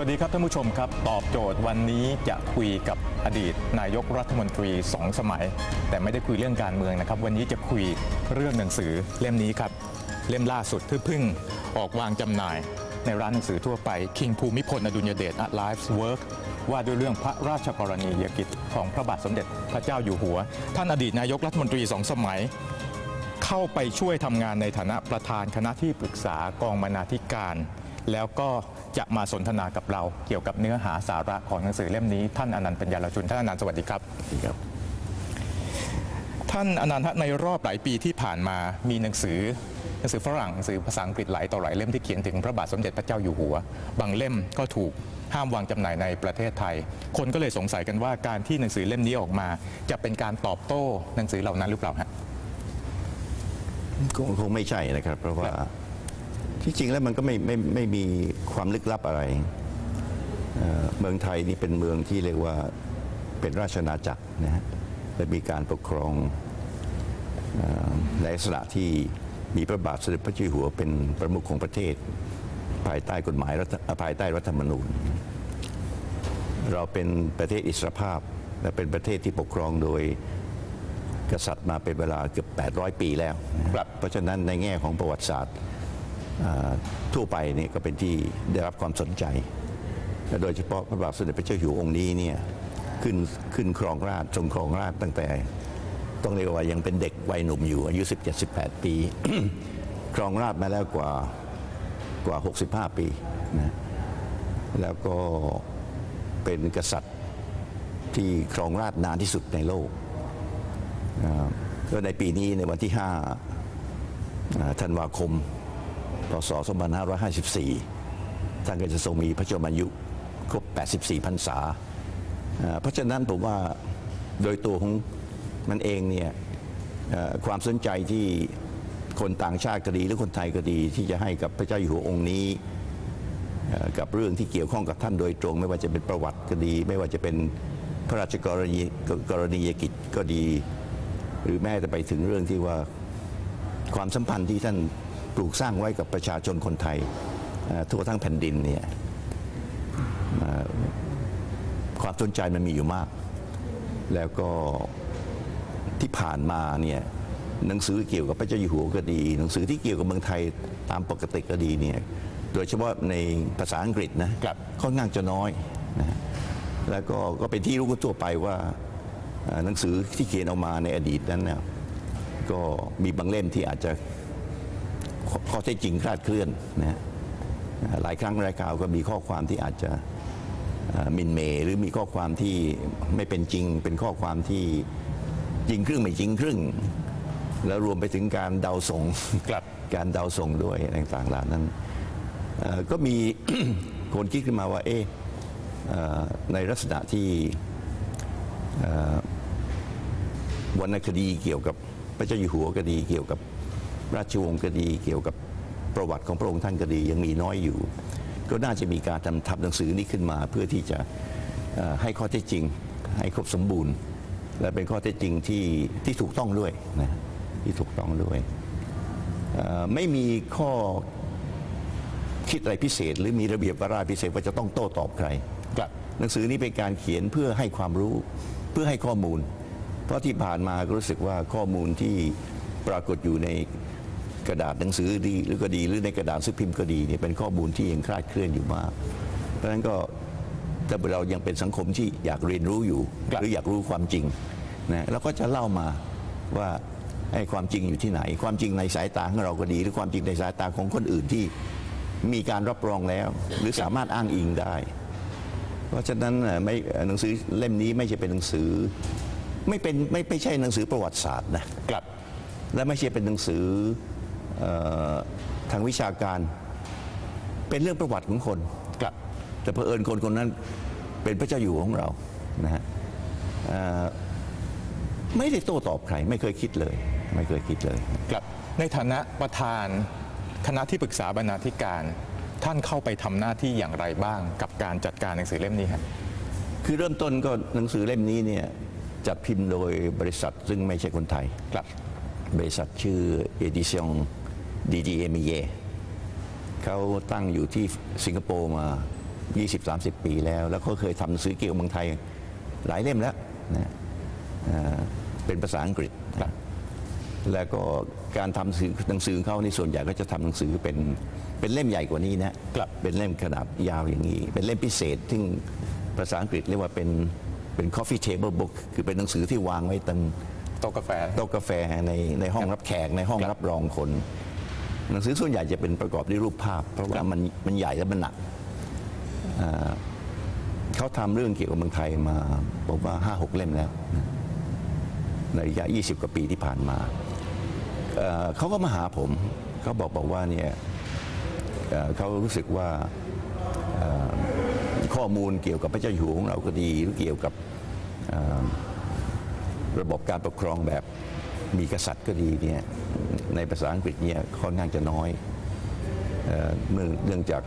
วัสดีครับท่านผู้ชมครับ ตอบโจทย์วันนี้จะคุยกับอดีตนายกรัฐมนตรีสองสมัย แต่ไม่ได้คุยเรื่องการเมืองนะครับ วันนี้จะคุยเรื่องหนังสือเล่มนี้ครับ เล่มล่าสุดที่เพิ่งออกวางจำหน่าย ในร้านหนังสือทั่วไป King ภูมิพลอดุลยเดช at Life's Work ว่าด้วยเรื่องพระราชกรณียกิจของพระบาทสมเด็จพระเจ้าอยู่หัว ท่านอดีตนายกรัฐมนตรีสองสมัย เข้าไปช่วยทำงานในฐานะประธานคณะที่ปรึกษากองบรรณาธิการ แล้วก็จะมาสนทนากับเราเกี่ยวกับเนื้อหาสาระของหนังสือเล่มนี้ ท่านอนันต์ปัญญารชุนท่านอนันต์สวัสดีครับครับท่านอนันต์ฮะในรอบหลายปีที่ผ่านมามีหนังสือหนังสือฝรั่งหนังสือภาษาอังกฤษหลายต่อหลายเล่มที่เขียนถึงพระบาทสมเด็จพระเจ้าอยู่หัว บางเล่มก็ถูกห้ามวางจำหน่ายในประเทศไทย คนก็เลยสงสัยกันว่าการที่หนังสือเล่มนี้ออกมา จะเป็นการตอบโต้หนังสือเหล่านั้นหรือเปล่าฮะคงคงไม่ใช่นะครับ เพราะว่า ที่จริงแล้วมันก็ไม่ไม่ไม่มีความลึกลับอะไรเอ่อเมืองไทยนี่เป็นเมืองที่เรียกว่าเป็นราชอาณาจักรนะฮะและมีการปกครองเอ่อในลักษณะที่มีพระบาทสมเด็จพระเจ้าอยู่หัวเป็นประมุขของประเทศ ภายใต้กฎหมายรัฐภายใต้รัฐธรรมนูญ เราเป็นประเทศอิสรภาพและเป็นประเทศที่ปกครองโดยกษัตริย์มาเป็นเวลาเกือบ 800 ปีแล้วนะครับเพราะฉะนั้นในแง่ของประวัติศาสตร์อ่า ทั่วไปเนี่ยก็เป็นที่ได้รับความสนใจ โดยเฉพาะพระบาทสมเด็จพระเจ้าอยู่หองค์นี้เนี่ยขึ้นขึ้นครองราชทรงครองราชตั้งแต่ต้องเรียกว่ายังเป็นเด็กวัยหนุ่มอยู่อายุ 17-18 ปี ครองราชมาแล้วกว่ากว่า 65 ปีนะแล้วก็เป็นกษัตริย์ที่ครองราชนานที่สุดในโลกก็ในปีนี้ในวันที่5อ่าธันวาคม พศ 2554 ท่านก็จะทรงมีพระชนมายุครบ 84 พรรษา เพราะฉะนั้นผมว่าโดยตัวของมันเองเนี่ยความสนใจที่คนต่างชาติก็ดีหรือคนไทยก็ดีที่จะให้กับพระเจ้าอยู่หัวองค์นี้ กับเรื่องที่เกี่ยวข้องกับท่านโดยตรง ไม่ว่าจะเป็นประวัติก็ดี ไม่ว่าจะเป็นพระราชกรณีกรณียกิจก็ดี หรือแม้แต่ไปถึงเรื่องที่ว่าความสัมพันธ์ที่ท่าน ลูกสร้างไว้กับประชาชนคนไทยเอ่อทั่วทั้งแผ่นดินเนี่ยเอ่อความสนใจมันมีอยู่มาก แล้วก็ที่ผ่านมาเนี่ยหนังสือเกี่ยวกับพระเจ้าอยู่หัวก็ดี หนังสือที่เกี่ยวกับเมืองไทยตามปกติก็ดีเนี่ยโดยเฉพาะในภาษาอังกฤษนะครับค่อนข้างจะน้อยนะแล้วก็ก็เป็นที่รู้กันทั่วไปว่าเอ่อหนังสือที่เขียนออกมาในอดีตนั้นเนี่ยก็มีบางเล่มที่อาจจะ ข้อข้อเท็จจริงคลาดเคลื่อนนะฮะหลายครั้งรายการก็มีข้อความที่อาจจะเอ่อหมินเมย์หรือมีข้อความที่ไม่เป็นจริง เป็นข้อความที่จริงครึ่งไม่จริงครึ่ง แล้วรวมไปถึงการเดาส่งครับการเดาส่งด้วยอะไรต่างๆเหล่านั้นเอ่อก็มีคนคิดขึ้นมาว่าเอ๊ะเอ่อในลักษณะที่เอ่อวรรณคดีเกี่ยวกับพระเจ้าอยู่หัวก็ดีเกี่ยวกับ ราชวงศ์ก็ดี เกี่ยวกับประวัติของพระองค์ท่านก็ดียังมีน้อยอยู่ ก็น่าจะมีการทำทำหนังสือนี้ขึ้นมาเพื่อที่จะเอ่อให้ข้อเท็จจริง ให้ครบสมบูรณ์ และเป็นข้อเท็จจริงที่ที่ถูกต้องด้วยนะที่ถูกต้องด้วยเอ่อไม่มีข้อคิดอะไรพิเศษ หรือมีระเบียบวาระพิเศษว่าจะต้องโต้ตอบใครครับหนังสือนี้เป็นการเขียนเพื่อให้ความรู้เพื่อให้ข้อมูล เพราะที่ผ่านมาก็รู้สึกว่าข้อมูลที่ปรากฏอยู่ใน กระดาษหนังสือดีหรือก็ดีหรือในกระดาษซื้อพิมพ์ก็ดีเนี่ยเป็นข้อมูลที่ยังคลาดเคลื่อนอยู่มาก เพราะฉะนั้นก็ถ้าเรายังเป็นสังคมที่อยากเรียนรู้อยู่ครับหรืออยากรู้ความจริงนะเราก็จะเล่ามาว่าไอ้ความจริงอยู่ที่ไหน ความจริงในสายตาของเราก็ดี หรือความจริงในสายตาของคนอื่นที่มีการรับรองแล้ว หรือสามารถอ้างอิงได้ เพราะฉะนั้นเอ่อไม่เอ่อหนังสือเล่มนี้ไม่ใช่เป็นหนังสือ ไม่เป็นไม่ไม่ใช่หนังสือประวัติศาสตร์นะครับและไม่ใช่เป็นหนังสือเอ่อ ทางวิชาการเป็นเรื่องประวัติของคนครับแต่เผอิญคนคนนั้นเป็นพระเจ้าอยู่หัวของเรานะฮะเอ่อไม่ได้โต้ตอบใครไม่เคยคิดเลย ไม่เคยคิดเลยครับในฐานะประธานคณะที่ปรึกษาบรรณาธิการ ท่านเข้าไปทำหน้าที่อย่างไรบ้าง กับการจัดการหนังสือเล่มนี้ครับคือเริ่มต้นก็หนังสือเล่มนี้เนี่ยจัดพิมพ์โดยบริษัทซึ่งไม่ใช่คนไทยครับบริษัทชื่อ Edition DDME เขาตั้งอยู่ที่สิงคโปร์มา 20-30 ปีแล้ว แล้วก็เคยทำหนังสือเกี่ยวกับเมืองไทยหลายเล่มแล้วนะเอ่อเป็นภาษาอังกฤษครับแล้วก็การทำหนังสือหนังสือของเขาในส่วนใหญ่ก็จะทำหนังสือเป็นเป็นเล่มใหญ่กว่านี้นะครับเป็นเล่มขนาดยาวอย่างนี้ เป็นเล่มพิเศษซึ่งภาษาอังกฤษเรียกว่าเป็นเป็น coffee table book คือเป็นหนังสือที่วางไว้ตรงโต๊ะกาแฟโต๊ะกาแฟในในห้องรับแขกในห้องรับรองคน หนังสือส่วนใหญ่จะเป็นประกอบด้วยรูปภาพ เพราะว่ามันมันใหญ่และมันหนักอ่าเขาทำเรื่องเกี่ยวกับเมืองไทยมาบอกว่าห้าหกเล่มแล้วนะในระยะ 20 กว่าปีที่ผ่านมาเอ่อเขาก็มาหาผมเขาบอกบอกว่าเนี่ยเอ่อเขารู้สึกว่าเอ่อข้อมูลเกี่ยวกับพระเจ้าอยู่หัวของเราก็ดีหรือเกี่ยวกับเอ่อระบบการปกครองแบบ มีกษัตริย์ก็ดีเนี่ยในภาษาอังกฤษเนี่ยค่อนข้างจะน้อยเเนื่องจาก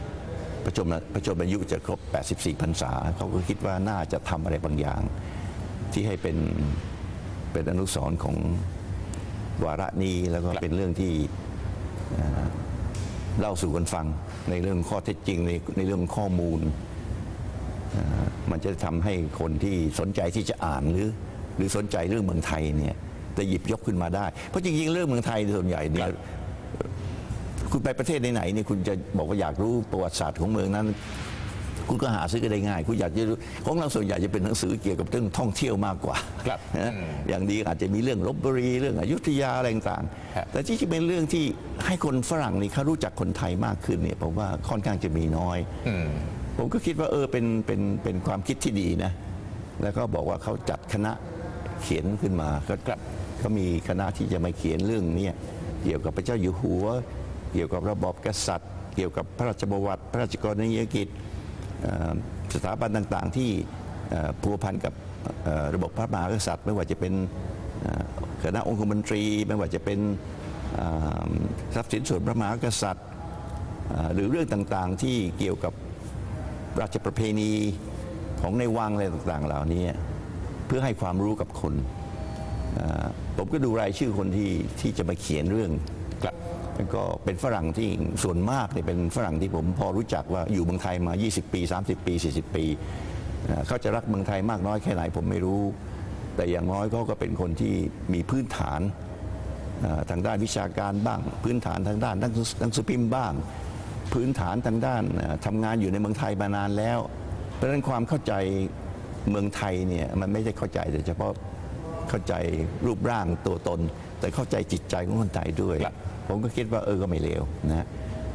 ประชมประชมอายุจะครบ 84พรรษาเขาก็คิดว่าน่าจะทำอะไรบางอย่าง ที่ให้เป็นเป็นอนุสรณ์ของวาระนี้แล้วก็เป็นเรื่องที่เอ่อเล่าสู่กันฟังในเรื่องข้อเท็จจริงในในเรื่องข้อมูล มันจะทำให้คนที่สนใจที่จะอ่านหรือ หรือสนใจเรื่องเมืองไทยเนี่ย จะหยิบยกขึ้นมาได้ เพราะจริงๆ เรื่องเมืองไทยส่วนใหญ่เนี่ยคุณไปประเทศไหนๆเนี่ยคุณจะบอกว่าอยากรู้ประวัติศาสตร์ของเมืองนั้น คุณก็หาซื้อกันได้ง่าย คุณอยากจะรู้ของเราส่วนใหญ่จะเป็นหนังสือเกี่ยวกับเรื่องท่องเที่ยวมากกว่าครับนะอย่างดีอาจจะมีเรื่องลบบุรีเรื่องอยุธยาอะไรต่างครับๆแต่ที่จะเป็นเรื่องที่ให้คนฝรั่งนี่เขารู้จักคนไทยมากขึ้นเนี่ยผมว่าค่อนข้างจะมีน้อยอืมผมก็คิดว่าเออเป็นเป็นเป็นความคิดที่ดีนะ แล้วก็บอกว่าเขาจัดคณะเขียนขึ้นมาก็ ครับเขามีคณะที่จะมาเขียนเรื่องเนี้เกี่ยวกับพระเจ้าอยู่หัว เกี่ยวกับระบอบกษัตริย์ เกี่ยวกับพระราชประวัติ พระราชกรณียกิจสถาบันต่างๆที่เอ่อพัวพันกับระบบพระมหากษัตริย์ ไม่ว่าจะเป็นคณะองคมนตรี ไม่ว่าจะเป็นทรัพย์สินส่วนพระมหากษัตริย์ หรือเรื่องต่างๆที่เกี่ยวกับราชประเพณีของในวังอะไรต่างๆ เหล่านี้ เพื่อให้ความรู้กับคน ผมก็ดูรายชื่อคนที่ที่จะมาเขียนเรื่องครับก็เป็นฝรั่งที่ส่วนมากเนี่ยเป็นฝรั่งที่ผมพอรู้จักว่าอยู่เมืองไทยมา 20 ปี 30 ปี 40 ปีอ่าเขาจะรักเมืองไทยมากน้อยแค่ไหนผมไม่รู้ แต่อย่างน้อยเขาก็เป็นคนที่มีพื้นฐานทางด้านวิชาการบ้าง พื้นฐานทางด้านนังสือหนังสือพิมพ์บ้าง พื้นฐานทางด้านอ่าทำงานอยู่ในเมืองไทยมานานแล้ว เพราะฉะนั้นความเข้าใจเมืองไทยเนี่ยมันไม่ได้เข้าใจแต่เฉพาะ เข้าใจรูปร่างตัวตน แต่เข้าใจจิตใจของคนไทยด้วยครับผมก็คิดว่าเออก็ไม่เลวนะ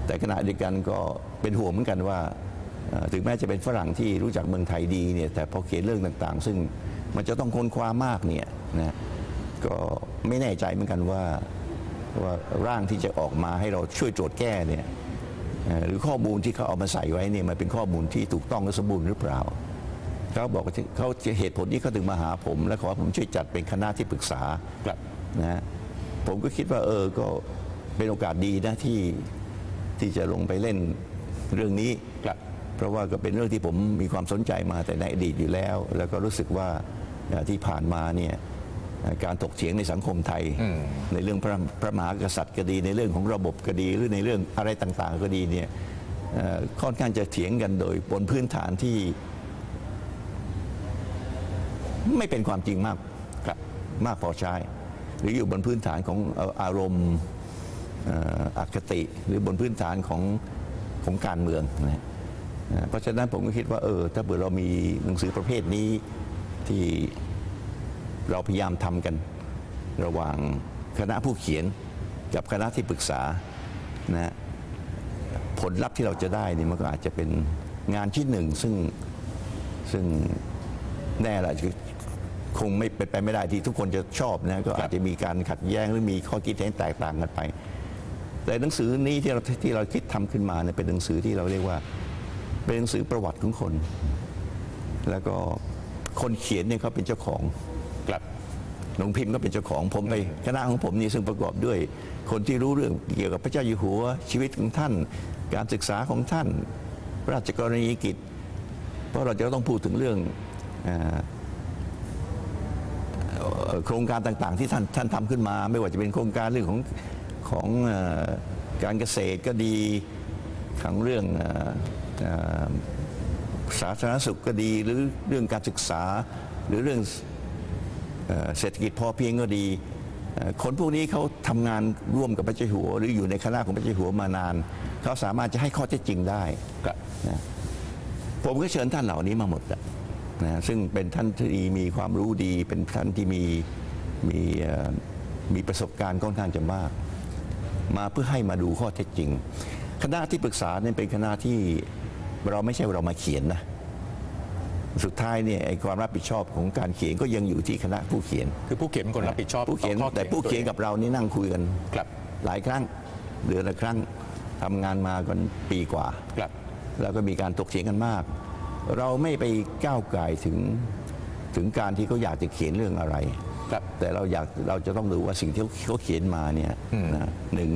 แต่ขณะเดียวกันก็เป็นห่วงเหมือนกันว่าเอ่อถึงแม้จะเป็นฝรั่งที่รู้จักเมืองไทยดีเนี่ยแต่พอเขียนเรื่องต่างๆ ซึ่งมันจะต้องค้นคว้ามากเนี่ยนะก็ไม่แน่ใจเหมือนกันว่าว่าร่างที่จะออกมาให้เราช่วยโจทย์แก้เนี่ยเอ่อหรือข้อมูลที่เขาเอามาใส่ไว้เนี่ยมันเป็นข้อมูลที่ถูกต้องและสมบูรณ์หรือเปล่า เขาบอกว่าเขาเหตุผลที่เขาถึงมาหาผม และขอให้ผมช่วยจัดเป็นคณะที่ปรึกษาครับนะฮะผมก็คิดว่าเออก็เป็นโอกาสดีนะที่ที่จะลงไปเล่นเรื่องนี้ครับเพราะว่าก็เป็นเรื่องที่ผมมีความสนใจมาแต่ในอดีตอยู่แล้ว แล้วก็รู้สึกว่าเอ่อที่ผ่านมาเนี่ยเอ่อการถกเถียงในสังคมไทยอืมในเรื่องพระพระมหากษัตริย์ก็ดี ในเรื่องของระบบก็ดี หรือในเรื่องอะไรต่างๆ ก็ดีเนี่ยเอ่อค่อนข้างจะเถียงกันโดยบนพื้นฐานที่ ไม่เป็นความจริงมากครับมากพอใช้ หรืออยู่บนพื้นฐานของอารมณ์อคติ หรือบนพื้นฐานของของการเมืองนะเอ่อเพราะฉะนั้นผมก็คิดว่าเออถ้าเผื่อเรามีหนังสือประเภทนี้ที่เราพยายามทำกันระหว่างคณะผู้เขียนกับคณะที่ปรึกษานะผลลัพธ์ที่เราจะได้นี่มันก็อาจจะเป็นงานที่หนึ่งซึ่งซึ่งแน่ละ คงไม่เป็นไปไม่ได้ที่ทุกคนจะชอบนะก็อาจจะมีการขัดแย้งหรือมีข้อคิดเห็นแตกต่างกันไป แต่หนังสือนี้ที่เราที่เราคิดทำขึ้นมาเนี่ยเป็นหนังสือที่เราเรียกว่าเป็นหนังสือประวัติของคน แล้วก็คนเขียนเนี่ยเขาเป็นเจ้าของครับหลวงพิมพ์ก็เป็นเจ้าของผมไปคณะของผมนี่ซึ่งประกอบด้วย คนที่รู้เรื่องเกี่ยวกับพระเจ้าอยู่หัวชีวิตของท่าน การศึกษาของท่านพระราชกรณียกิจ เพราะเราจะต้องพูดถึงเรื่องเอ่อเอ่อ โครงการต่างๆ ที่ท่านท่านทำขึ้นมา ไม่ว่าจะเป็นโครงการเรื่องของของเอ่อการเกษตรก็ดีของเรื่องเอ่อเอ่อสาธารณสุขก็ดีหรือเรื่องการศึกษา หรือเรื่องเอ่อเศรษฐกิจพอเพียงก็ดีเอ่อคนพวกนี้เขาทำงานร่วมกับพระเจ้าอยู่หัว หรืออยู่ในคณะของพระเจ้าอยู่หัวมานาน เขาสามารถจะให้ข้อเท็จจริงได้ครับนะผมก็เชิญท่านเหล่านี้มาหมดอะ นะซึ่งเป็นท่านที่มีความรู้ดี เป็นท่านที่มีมีเอ่อมีประสบการณ์ค่อนข้างจะมาก มาเพื่อให้มาดูข้อเท็จจริง คณะที่ปรึกษาเนี่ยเป็นคณะที่เราไม่ใช่ว่าเรามาเขียนนะสุดท้ายเนี่ยไอ้ความรับผิดชอบของการเขียนก็ยังอยู่ที่คณะผู้เขียน คือผู้เขียนเป็นคนรับผิดชอบผู้เขียนอข้อแต่ผู้เขียนกับเรานี่นั่งคุยกันครับหลายครั้งเดือนละครั้งทำงานมากันปีกว่าครับแล้วก็มีการตกเถียงกันมาก เราไม่ไปก้าวไก่ายถึงถึงการที่เขาอยากจะเขียนเรื่องอะไรครับแต่เราอยากเราจะต้องดูว่าสิ่งที่เขาเขียนมาเนี่ยนะหนึ่ง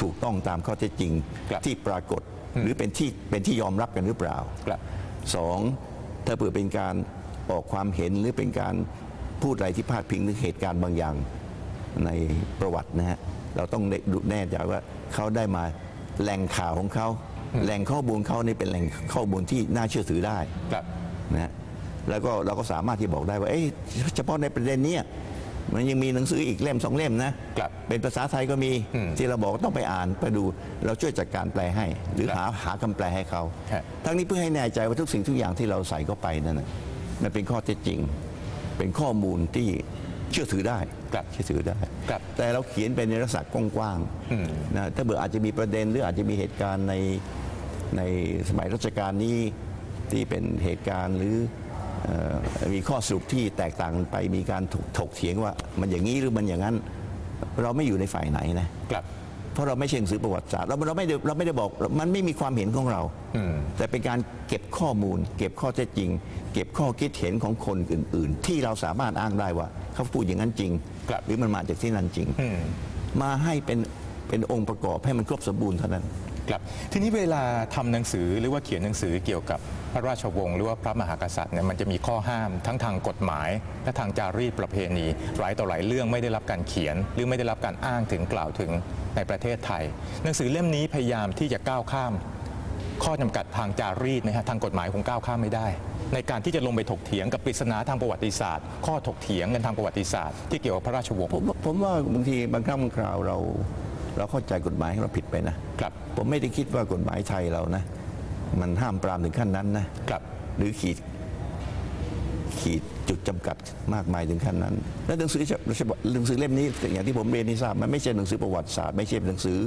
ถูกต้องตามข้อเท็จจริงครับที่ปรากฏหรือเป็นที่เป็นที่ยอมรับกันหรือเปล่าครับสองถ้าเผื่อเป็นการออกความเห็นหรือเป็นการพูดอะไรที่พาดพิงถึงเหตุการณ์บางอย่างในประวัตินะฮะเราต้องดูแน่ใจว่าเขาได้มาแหล่งข่าวของเขา แหล่งข้อมูลเขานี่เป็นแหล่งข้อมูลที่น่าเชื่อถือได้ครับนะฮะแล้วก็เราก็สามารถที่บอกได้ว่าเอ้ยเฉพาะในประเด็นเนี้ยมันยังมีหนังสืออีกเล่มสองเล่มนะครับเป็นภาษาไทยก็มีอืมที่เราบอกว่าต้องไปอ่านไปดูเราช่วยจัดการแปลให้ หรือครับหาหาคำแปลให้เขาฮะทั้งนี้เพื่อให้แน่ใจว่าทุกสิ่งทุกอย่างที่เราใส่เข้าไปนั่นนะมันเป็นข้อเท็จจริง เป็นข้อมูลที่เชื่อถือได้ครับเชื่อถือได้ครับแต่เราเขียนไปในลักษณะกว้างอืมๆนะถ้าเบื่ออาจจะมีประเด็นหรืออาจจะมีเหตุการณ์ใน ในสมัยรัชกาลนี้ที่เป็นเหตุการณ์หรือเอ่อมีข้อสรุปที่แตกต่างกันไปมีการถกถกเถียงว่ามันอย่างนี้หรือมันอย่างนั้น เราไม่อยู่ในฝ่ายไหนนะครับเพราะเราไม่ใช่หนังสือประวัติศาสตร์เราเราไม่ได้เราไม่ได้บอกมันไม่มีความเห็นของเราอืมแต่เป็นการเก็บข้อมูล เก็บข้อเท็จจริง เก็บข้อคิดเห็นของคนอื่น ๆ ที่เราสามารถอ้างได้ว่าเขาพูดอย่างนั้นจริงครับหรือมันมาจากที่นั่นจริงอืมมาให้เป็นเป็นองค์ประกอบให้มันครบสมบูรณ์เท่านั้น ครับทีนี้เวลาทำหนังสือหรือว่าเขียนหนังสือเกี่ยวกับพระราชวงศ์หรือว่าพระมหากษัตริย์เนี่ยมันจะมีข้อห้ามทั้งทางกฎหมาย และทางจารีตประเพณี หลายต่อหลายเรื่องไม่ได้รับการเขียน หรือไม่ได้รับการอ้างถึงกล่าวถึงในประเทศไทย หนังสือเล่มนี้พยายามที่จะก้าวข้าม ข้อจำกัดทางจารีตนะฮะทางกฎหมายคงก้าวข้ามไม่ได้ ในการที่จะลงไปถกเถียงกับปริศนาทางประวัติศาสตร์ ข้อถกเถียงกันทางประวัติศาสตร์ที่เกี่ยวกับพระราชวงศ์ผมผมว่าบางทีบางครั้งบางคราวเรา เราเข้าใจกฎหมายเราผิดไปนะครับผมไม่ได้คิดว่ากฎหมายไทยเรานะ มันห้ามปรามถึงขั้นนั้นนะครับหรือขีดขีดจุดจำกัดมากมายถึงขั้นนั้น และหนังสือฉบับหนังสือเล่มนี้อย่างที่ผมเรียนให้ทราบมันไม่ใช่หนังสือประวัติศาสตร์ ไม่ใช่หนังสือ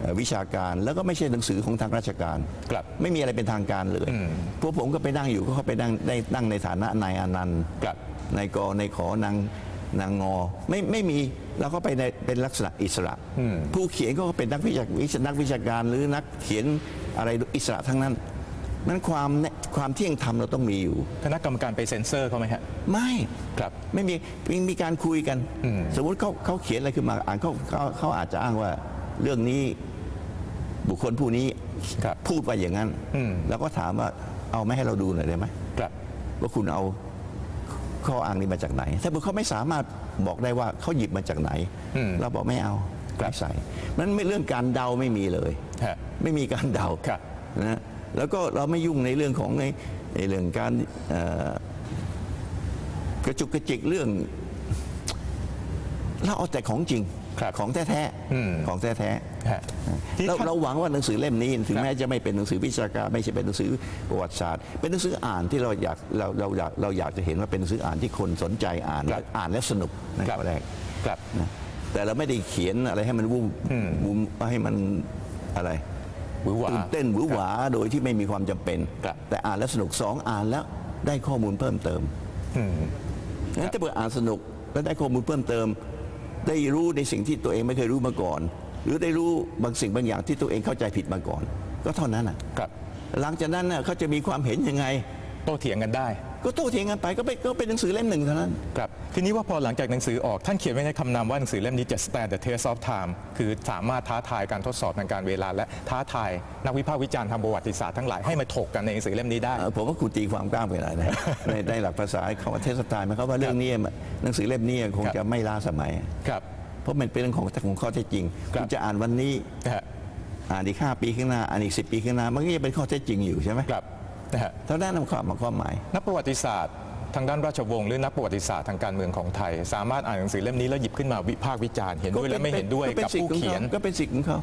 เอ่อวิชาการ แล้วก็ไม่ใช่หนังสือของทางราชการครับไม่มีอะไรเป็นทางการเลยอืมพวกผมก็ไปนั่งอยู่ก็เขาไปนั่งได้นั่งในฐานะนายอานันต์ครับนายกนายขอนาง นางงอไม่ไม่มีเราก็ไปในเป็นลักษณะอิสระอืมผู้เขียนก็เป็นนักวิชาวิชานักวิชาการหรือนักเขียนอะไรอิสระทั้งนั้นนั้นความเนี่ยความเที่ยงธรรมเราต้องมีอยู่คณะกรรมการไปเซ็นเซอร์เขาไหมฮะไม่ครับไม่มีมีมีการคุยกันอืมสมมุติเขาเขาเขียนอะไรขึ้นมาอ่านเขาเขาเขาอาจจะอ้างว่าเรื่องนี้บุคคลผู้นี้ครับพูดว่าอย่างนั้นอืมแล้วก็ถามว่าเอาไม่ให้เราดูหน่อยได้ไหมครับว่าคุณเอา ข้ออ้างนี้มาจากไหน ถ้าเขาไม่สามารถบอกได้ว่าเขาหยิบมาจากไหนอืมเราบอกไม่เอาครับไม่ใส่นั้นไม่เรื่องการเดาไม่มีเลยฮะไม่มีการเดาครับนะแล้วก็เราไม่ยุ่งในเรื่องของในในเรื่องการเอ่อกระจุกกระจิกเรื่องเราเอาแต่ของจริง ครับของแท้อืมๆของแท้ฮะๆที่เราท่าน เราหวังว่าหนังสือเล่มนี้ถึงครับแม้จะไม่เป็นหนังสือวิชาการไม่ใช่เป็นหนังสือประวัติศาสตร์ เป็นหนังสืออ่านที่เราอยากเราเราอยากเราอยากจะเห็นว่าเป็นหนังสืออ่านที่คนสนใจอ่านครับและอ่านแล้วสนุกในครับข้อแรก ครับ นะแต่เราไม่ได้เขียนอะไรให้มันวุ่นอืมวุ่นให้มันอะไรหวือหวาตื่นเต้นหวือหวาโดยที่ไม่มีความจำเป็น ครับ แต่อ่านแล้วสนุกสองอ่านแล้วได้ข้อมูลเพิ่มเติมอืม งั้นถ้าเปิดอ่านสนุกแล้วได้ข้อมูลเพิ่มเติม ได้รู้ในสิ่งที่ตัวเองไม่เคยรู้มาก่อน หรือได้รู้บางสิ่งบางอย่างที่ตัวเองเข้าใจผิดมาก่อน ก็เท่านั้นอะครับหลังจากนั้นน่ะเขาจะมีความเห็นยังไงโต้เถียงกันได้ ก็โต้เถียงกันไปก็เป็นก็เป็นหนังสือเล่มหนึ่งเท่านั้น ครับทีนี้ว่าพอหลังจากหนังสือออกท่านเขียนไว้ในคำนำว่าหนังสือเล่มนี้จะ stand the test of time คือสามารถท้าทายการทดสอบทางการเวลา และท้าทายนักวิพากษ์วิจารณ์ทางประวัติศาสตร์ทั้งหลายให้มาถกกันในหนังสือเล่มนี้ได้ เอ่อผมว่าคุณตีความกล้ามไปหน่อยนะ ในในหลักภาษาของเทศตายหมายความว่าเรื่องนี้หนังสือเล่มนี้คงครับ จะไม่ล้าสมัย ครับ เพราะมันเป็นเรื่องของของข้อเท็จจริงครับคุณจะอ่านวันนี้นะฮะอ่านอีกห้าปีข้างหน้าอ่านอีกสิปีข้างหน้า มันก็จะเป็นข้อเท็จจริงอยู่ใช่ไหมครับ นะฮะ เท่านั้นความความหมาย นักประวัติศาสตร์ทางด้านราชวงศ์หรือนักประวัติศาสตร์ทางการเมืองของไทย สามารถอ่านหนังสือเล่มนี้แล้วหยิบขึ้นมาวิพากษ์วิจารณ์เห็นด้วยและไม่เห็นด้วยป็กับสิทผู้ธิ์ของเขียนขาก็เป็นสิทธิ์ของเขา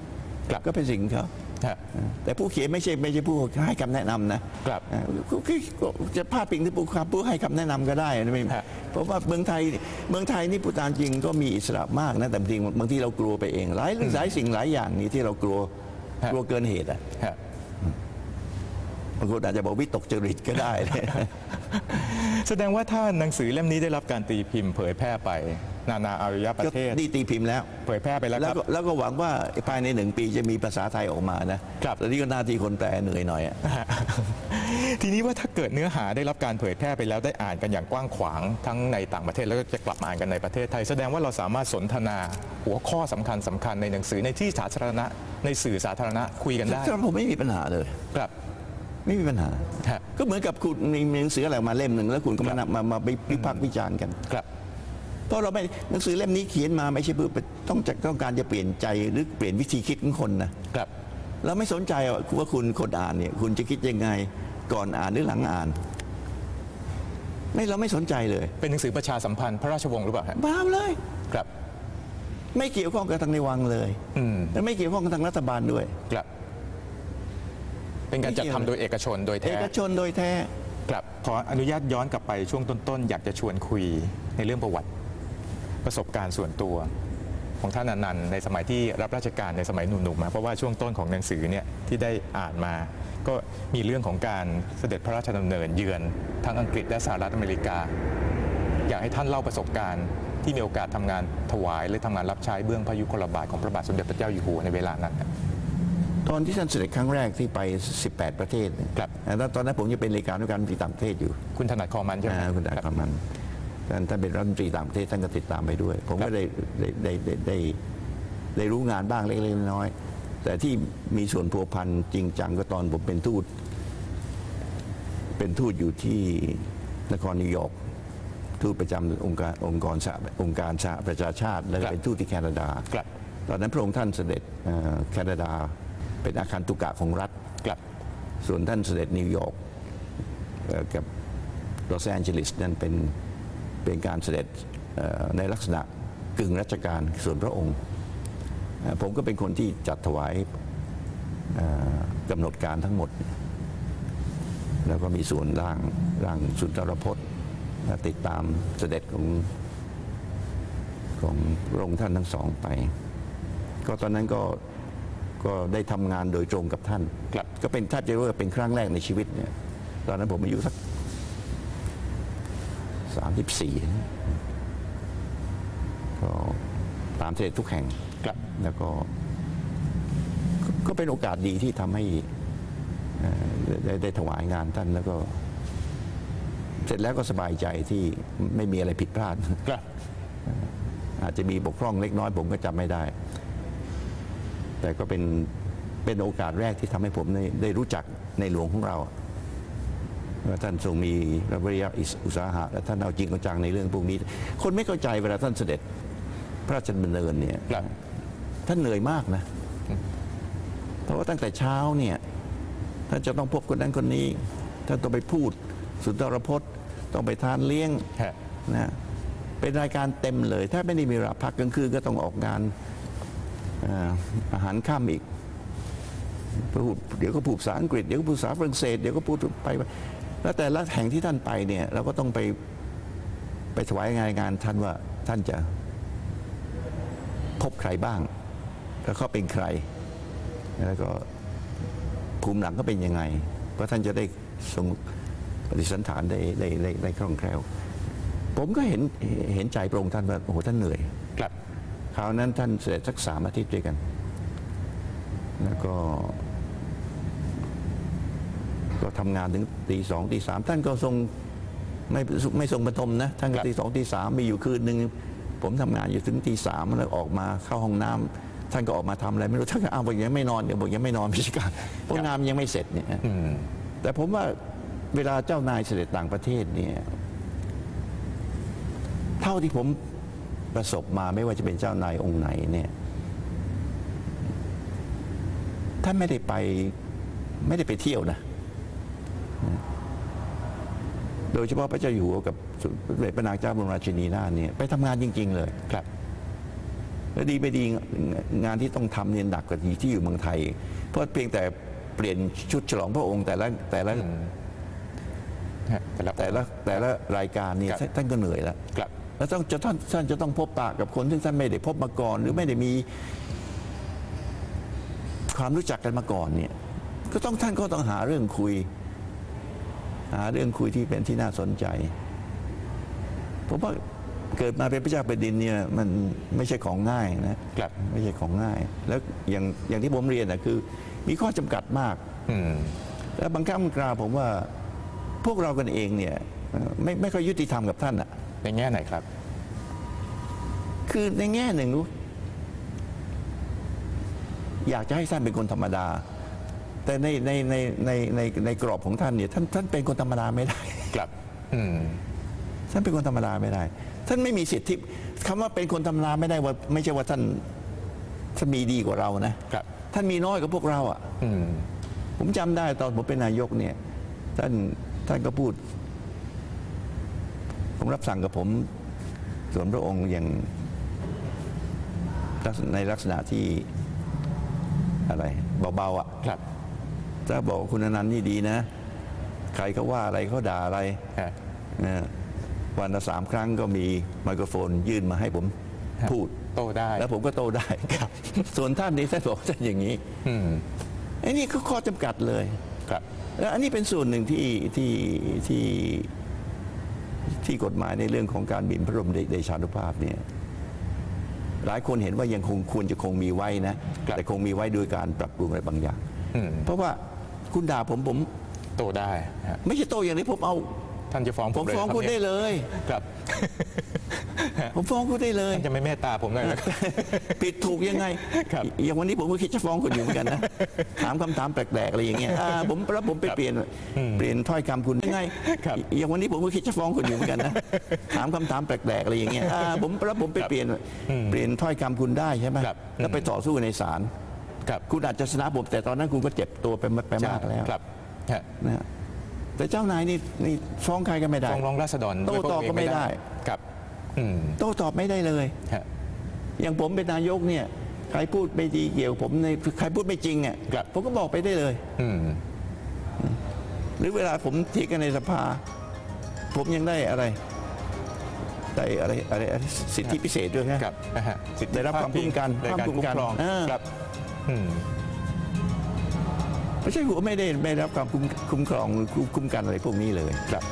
ครับก็เป็นสิทธิ์ของเขาฮะแต่ผู้เขียนไม่ใช่ไม่ใช่ผู้ให้คำแนะนำนะครับอ่าก็ก็จะพาดพิงที่ผู้ผู้ให้คำแนะนำก็ได้นะไม่ฮะเพราะว่าเมืองไทยเมืองไทยนี่พูดตามจริงก็มีอิสระมากนะแต่บางทีบางทีเรากลัวไปเองหลายหลายสิ่งหลายอย่างนี่ที่เรากลัวกลัวเกินเหตุอะฮะ บางคนอาจจะบอกวิตกจริตก็ได้ แสดงว่าถ้าหนังสือเล่มนี้ได้รับการตีพิมพ์เผยแพร่ไป นานาอารยประเทศนี่ตีพิมพ์แล้ว เผยแพร่ไปแล้วแล้ควรับก็แล้วก็หวังว่าภายในหนึ่งปีจะมีภาษาไทยออกมานะครับแต่นี่ก็หน้าที่คนแปลเหนื่อยหน่อยอะทีนี้ว่าถ้าเกิดเนื้อหาได้รับการเผยแพร่ไปแล้วได้อ่านกันอย่างกว้างขวางทั้งในต่างประเทศแล้วก็จะกลับมาอ่านกันในประเทศไทย แสดงว่าเราสามารถสนทนาหัวข้อสำคัญสำคัญในหนังสือในที่สาธารณะในสื่อสาธารณะคุยกันได้สำหรับผมไม่มีปัญหาเลยครับ ไม่มีปัญหา ฮะ ก็เหมือนกับคุณมีมีหนังสืออะไรออกมาเล่มหนึ่งแล้วคุณก็มาครับนำมามาไปวิพากษ์วิจารณ์กัน ครับ เพราะเราไม่หนังสือเล่มนี้เขียนมาไม่ใช่เพื่อต้องจะต้องการจะเปลี่ยนใจหรือเปลี่ยนวิธีคิดของคนนะครับ เราไม่สนใจว่าคุณคนอ่านเนี่ย คุณจะคิดยังไงก่อนอ่านหรือหลังอ่าน ไม่เราไม่สนใจเลยเป็นหนังสือประชาสัมพันธ์พระราชวงศ์หรือเปล่าฮะบ้าเลย ครับ ไม่เกี่ยวข้องกับทางในวังเลย อืม และไม่เกี่ยวข้องกับทางรัฐบาลด้วย ครับ เป็นการจัดทำโดยเอกชนโดยเอแท้กชนโดยแท้ ครับ ขออนุญาตย้อนกลับไปช่วงต้นๆ อยากจะชวนคุยในเรื่องประวัติประสบการณ์ส่วนตัว ของท่านอนันต์ในสมัยที่รับราชการในสมัยหนุ่มๆมาเพราะว่าช่วงต้นของหนังสือเนี่ยที่ได้อ่านมา ก็มีเรื่องของการเสด็จพระราชดำเนินเยือนทั้งอังกฤษและสหรัฐอเมริกา อยากให้ท่านเล่าประสบการณ์ที่มีโอกาสทำงานถวายหรือทำงานรับใช้เบื้องพระยุคลบาทของพระบาทสมเด็จพระเจ้าอยู่หัวในเวลานั้นครับ ตอนที่ท่านเสด็จครั้งแรกที่ไป 18 ประเทศเนี่ยครับแล้วตอนนั้นผมยังเป็นเลขานุการต่างประเทศอยู่ คุณถนัดคอมันใช่ไหมอ่าคุณดารับคำมันท่านท่านเป็นรัฐมนตรีต่างประเทศท่านก็ติดตามไปด้วย ผมครัก็บได้ได้ได้ได้ได้ได้รู้งานบ้างเล็กๆน้อยๆแต่ที่มีส่วนพัวพันจริงจังก็ตอนผมเป็นทูต เป็นทูตอยู่ที่นครนิวยอร์กทูตประจำองค์การองค์กรสหองค์การสหประชาชาติ แล้วก็เป็นทูตที่แคนาดาครับตอนนั้นพระองค์ท่านเสด็จเอ่อแคนาดา เป็นอาคารตุกะของรัฐครับส่วนท่านเสด็จนิวยอร์กกับลอสแอนเจลิสนั่นเป็นเป็นการเสด็จในลักษณะกึ่งราชการส่วนพระองค์ ผมก็เป็นคนที่จัดถวายกำหนดการทั้งหมด แล้วก็มีส่วนร่างร่างสุนทรพจน์ ติดตามเสด็จของของพระองค์ท่านทั้งสองไป ก็ตอนนั้นก็ ก็ได้ทำงานโดยตรงกับท่าน ครับ ก็เป็นถ้าจะเรียกว่าเป็นครั้งแรกในชีวิตเนี่ย ตอนนั้นผมอายุสักสามสิบสี่ก็ตามเสด็จทุกแห่ง ครับ แล้วก็ก็ก็เป็นโอกาสดีที่ทำให้เอ่อได้ได้ถวายงานท่านแล้วก็ เสร็จแล้วก็สบายใจที่ไม่มีอะไรผิดพลาด ครับ อาจจะมีบกพร่องเล็กน้อยผมก็จำไม่ได้ แต่ก็เป็นเป็นโอกาสแรกที่ทำให้ผมได้ได้รู้จักในหลวงของเราว่าท่านทรงมีพระวิริยะอุตสาหะและท่านเอาจริงเอาจังในเรื่องพวกนี้ คนไม่เข้าใจเวลาท่านเสด็จพระราชดำเนินเนี่ยครับ ท่านเหนื่อยมากนะ เพราะว่าตั้งแต่เช้าเนี่ยท่านจะต้องพบคนนั้นคนนี้ ท่านต้องไปพูด สุนทรพจน์ ต้องไปทานเลี้ยงฮะ นะเป็นรายการเต็มเลย ถ้าไม่ได้มีเวลาพักกลางคืนก็ต้องออกงานเอาหารค่ำอีกพูดเดี๋ยวก็พูดภาษาอังกฤษเดี๋ยวก็พูดภาษาฝรั่งเศสเดี๋ยวก็พูดไป แล้วแต่ละแห่งที่ท่านไปเนี่ยเราก็ต้องไปไปถวายงานงานท่านว่าท่านจะพบใครบ้าง แล้วเขาเป็นใคร แล้วก็ภูมิหลังก็เป็นยังไง เพราะท่านจะได้ทรงปฏิสันฐานได้ได้ได้ได้คล่องแคล่ว ผมก็เห็นเห็นใจพระองค์ท่านว่าโอ้โหท่านเหนื่อยครับ คราวนั้นท่านเสด็จสักสามอาทิตย์ด้วยกัน แล้วก็ ก็ทำงานถึงตีสองตีสามท่านก็ทรงไม่ไม่ทรงบรรทมนะท่านก็ครับตีสองตีสามมีอยู่คืนหนึ่งผมทำงานอยู่ถึงตีสามแล้วออกมาเข้าห้องน้ำท่านก็ออกมาทำอะไรไม่รู้ท่านก็อ้าวบอกยังไม่นอนเดี๋ยวบอกยังไม่นอนพิชการเพราะงานยังไม่เสร็จเนี่ยอืมแต่ผมว่าเวลาเจ้านายเสด็จต่างประเทศเนี่ย เท่าที่ผม ประสบมาไม่ว่าจะเป็นเจ้านายองค์ไหนเนี่ยท่านไม่ได้ไปไม่ได้ไปเที่ยวนะ โดยเฉพาะพระเจ้าอยู่หัวกับสมเด็จพระนางเจ้าบรมราชินีนาถเนี่ยไปทำงานจริง ๆ เลยครับแล้วดีไปดีงานที่ต้องทำเนี่ยหนักกว่าที่อยู่เมืองไทย เพราะเพียงแต่เปลี่ยนชุดฉลองพระองค์แต่ละแต่ละฮะแต่ละแต่ละแต่ละรายการเนี่ยครับท่านก็เหนื่อยแล้วครับ แล้วต้องจะท่านท่านจะต้องพบปะกับคนที่ท่านไม่ได้พบมาก่อน หรือไม่ได้มีความรู้จักกันมาก่อนเนี่ย ก็ต้องท่านก็ต้องหาเรื่องคุย หาเรื่องคุยที่เป็นที่น่าสนใจผมว่าเกิดมาเป็นพระเจ้าแผ่นดินเนี่ยมันไม่ใช่ของง่ายนะครับไม่ใช่ของง่าย แล้วอย่างอย่างที่ผมเรียนนะคือ มีข้อจำกัดมากอืมและบางครั้งบางคราวผมว่าพวกเรากันเองเนี่ยเอ่อไม่ไม่ค่อยยุติธรรมกับท่านอะ ในแง่ไหนครับ คือในแง่หนึ่งรู้อยากจะให้ท่านเป็นคนธรรมดา แต่ในในในในในในกรอบของท่านเนี่ยท่านท่านเป็นคนธรรมดาไม่ได้ครับ อืมท่านเป็นคนธรรมดาไม่ได้ ท่านไม่มีสิทธิคำว่าเป็นคนธรรมดาไม่ได้ว่า ไม่ใช่ว่าท่านท่านมีดีกว่าเรานะครับ ท่านมีน้อยกว่าพวกเราอะอืมผมจำได้ตอนผมเป็นนายกเนี่ย ท่านท่านก็พูด ผมรับสั่งกับผมส่วนพระองค์อย่างลักษณะในลักษณะที่อะไร เบาๆอะครับ ถ้าบอกว่าคุณอนันต์นี่ดีนะ ใครเขาว่าอะไรเขาด่าอะไรฮะนะวันละสามครั้งก็มีไมโครโฟนยื่นมาให้ผมครับพูดโตได้ แล้วผมก็โตได้ครับ ส่วนท่านนี้ท่านบอกท่านอย่างนี้อืมไอ้นี่ก็ข้อจำกัดเลยครับ แล้วอันนี้เป็นส่วนหนึ่งที่ที่ที่ ที่กฎหมายในเรื่องของการบินพระบรมเดชานุภาพเนี่ยหลายคนเห็นว่ายังคงควรจะคงมีไว้นะครับแต่คงมีไว้ด้วยการปรับปรุงอะไรบางอย่างอืมเพราะว่าคุณด่าผมผมโตได้ฮะไม่ใช่โตอย่างนี้ผมเอาท่านจะฟ้องผมเลยฟ้องรับคุณได้นี่เลยครับ ผมฟ้องคุณได้เลยท่านจะไม่เมตตาผมเลยนะครับผิดถูกยังไง ครับอย่างวันนี้ผมก็คิดจะฟ้องคุณอยู่เหมือนกันนะ ถามคำถามแปลกๆอะไรอย่างเงี้ยอ่าผมแล้วผมไปเปลี่ยนเปลี่ยนถ้อยคำคุณยังไงครับอย่างวันนี้ผมก็คิดจะฟ้องคุณอยู่เหมือนกันนะ ถามคำถามแปลกๆอะไรอย่างเงี้ยอ่าผมแล้วผมไปเปลี่ยนเปลี่ยนถ้อยคำคุณได้ใช่ไหมครับแล้วไปต่อสู้ในศาลครับ คุณอาจจะชนะผมแต่ตอนนั้นคุณก็เจ็บตัวไปไปมากแล้วครับฮะนะฮะแต่เจ้านายนี่นี่ฟ้องใครก็ไม่ได้ ฟ้องร้องราษฎรโต้ตอบก็ไม่ได้ ครับอืม โต้ตอบไม่ได้เลยฮะอย่างผมเป็นนายกเนี่ยใครพูดไม่ดีเกี่ยวกับผมในใครพูดไม่จริงอะครับผมก็บอกไปได้เลยอืมหรือเวลาผมเถียงกันในสภา ผมยังได้อะไรได้อะไรอะไรอะไรสิทธิพิเศษด้วยนะครับนะฮะสิทธิได้รับความคุ้มกันในการความคุ้คุ้มมกันครองอ่าครับอืมไม่ใช่หัวไม่ได้ไม่ได้รับความคุ้มคุ้มครองหรือคุ้มกันอะไรพวกนี้เลยครับ